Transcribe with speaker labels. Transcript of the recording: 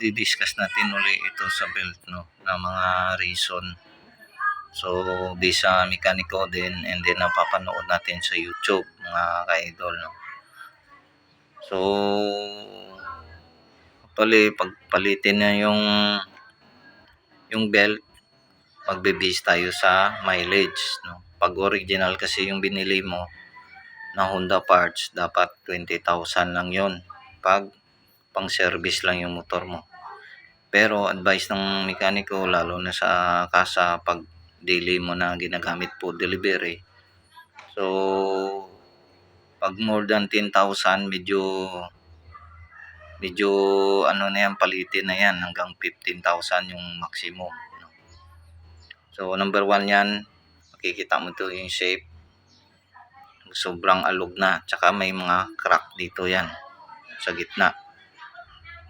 Speaker 1: i-discuss natin uli ito sa belt no na mga reason. So, based sa mekaniko din and then napapanood natin sa YouTube mga ka-idol no. So, actually pagpalitin na yung yung belt magbe-base tayo sa mileage no. Pag original kasi yung binili mo na Honda parts dapat 20,000 lang yon pag pang service lang yung motor mo. Pero advice ng mekaniko lalo na sa kasa pag daily mo na ginagamit po delivery. So pag more than 10,000 medyo medyo ano na yan palitin na yan hanggang 15,000 yung maximum. So number one yan makikita mo to yung shape sobrang alog na tsaka may mga crack dito yan sa gitna